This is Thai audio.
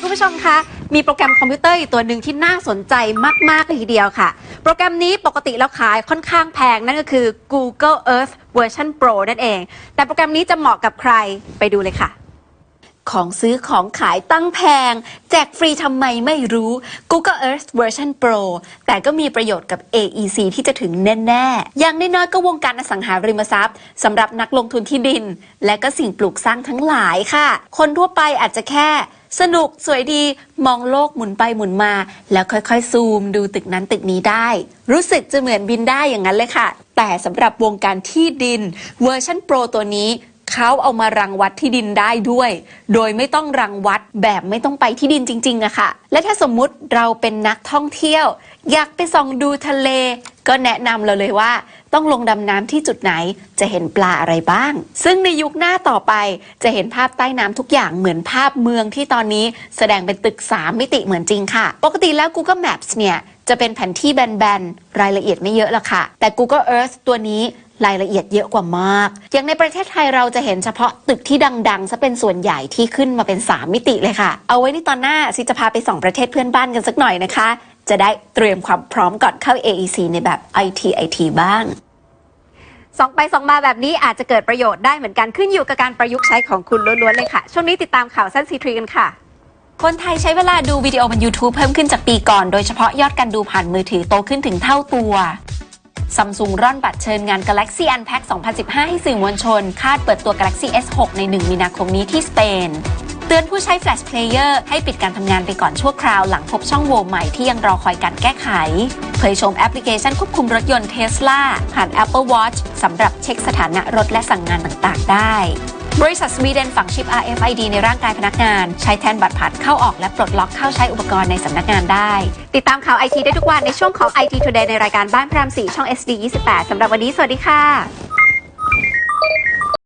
คุณผู้ชมคะ มีโปรแกรมคอมพิวเตอร์อีกตัวหนึ่งที่น่าสนใจมากๆเลยทีเดียวค่ะ โปรแกรมนี้ปกติแล้วขายค่อนข้างแพง นั่นก็คือ Google Earth Version Pro นั่นเอง แต่โปรแกรมนี้จะเหมาะกับใครไปดูเลยค่ะของซื้อของขายตั้งแพง แจกฟรีทำไมไม่รู้ Google Earth Version Pro แต่ก็มีประโยชน์กับ AEC ที่จะถึงแน่ ๆ อย่างน้อยๆก็วงการอสังหาริมทรัพย์สำหรับนักลงทุนที่ดิน และก็สิ่งปลูกสร้างทั้งหลายค่ะ คนทั่วไปอาจจะแค่ สนุกสวยดีมองโลกหมุนไปหมุนมา แล้วค่อยๆ ซูมดูตึกนั้นตึกนี้ได้ รู้สึกจะเหมือนบินได้อย่างนั้นเลยค่ะ แต่สำหรับวงการที่ดิน เวอร์ชันโปรตัวนี้เขาเอามารังวัดที่ดินได้ด้วย โดยไม่ต้องรังวัดแบบไม่ต้องไปที่ดินจริงๆอะค่ะ และถ้าสมมุติเราเป็นนักท่องเที่ยว อยากไปส่องดูทะเล ก็แนะนำเราเลยว่า ต้องลงดำน้ำที่จุดไหนจะเห็นปลาอะไรบ้าง ซึ่งในยุคหน้าต่อไปจะเห็นภาพใต้น้ำทุกอย่างเหมือนภาพเมืองที่ตอนนี้แสดงเป็นตึก 3 มิติเหมือนจริงค่ะ ปกติแล้ว Google Maps เนี่ยจะเป็นแผนที่แบนๆ รายละเอียดไม่เยอะละค่ะ แต่ Google Earth ตัวนี้รายละเอียดเยอะกว่ามาก อย่างในประเทศไทยเราจะเห็นเฉพาะตึกที่ดังๆ ซะเป็นส่วนใหญ่ที่ขึ้นมาเป็น 3 มิติเลยค่ะ เอาไว้ในตอนหน้าซิจะพาไปส่องประเทศเพื่อนบ้านกันสักหน่อยนะคะ จะได้เตรียมความพร้อมก่อนเข้า AEC ในแบบ IT IT บ้างสองไปสองมาแบบนี้อาจจะเกิดประโยชน์ได้เหมือนกันขึ้นอยู่กับการประยุกต์ใช้ของคุณล้วนๆเลยค่ะ ช่วงนี้ติดตามข่าวสั้นซีทรีกันค่ะ คนไทยใช้เวลาดูวิดีโอบน YouTube เพิ่มขึ้นจากปีก่อน โดยเฉพาะยอดการดูผ่านมือถือโตขึ้นถึงเท่าตัวซัมซุงร่อนบัตรเชิญงาน Galaxy Unpacked 2015 ให้สื่อมวลชน คาดเปิดตัว Galaxy S6 ใน 1 มีนาคมนี้ที่สเปน เตือนผู้ใช้ Flash Player ให้ปิดการทำงานไปก่อนชั่วคราวหลังพบช่องโหว่ใหม่ที่ยังรอคอยการแก้ไข เผยชมแอปพลิเคชันควบคุมรถยนต์ Tesla ผ่าน Apple Watch สำหรับเช็คสถานะรถและสั่งงานต่างๆ ได้บริษัทสวีเดนฝังชิป RFID ในร่างกายพนักงาน ใช้แทนบัตรผ่านเข้าออกและปลดล็อกเข้าใช้อุปกรณ์ในสำนักงานได้ ติดตามข่าวไอทีได้ทุกวันในช่วงของ IT Today ในรายการบ้านพราม4ช่อง SD 28สำหรับวันนี้สวัสดีค่ะ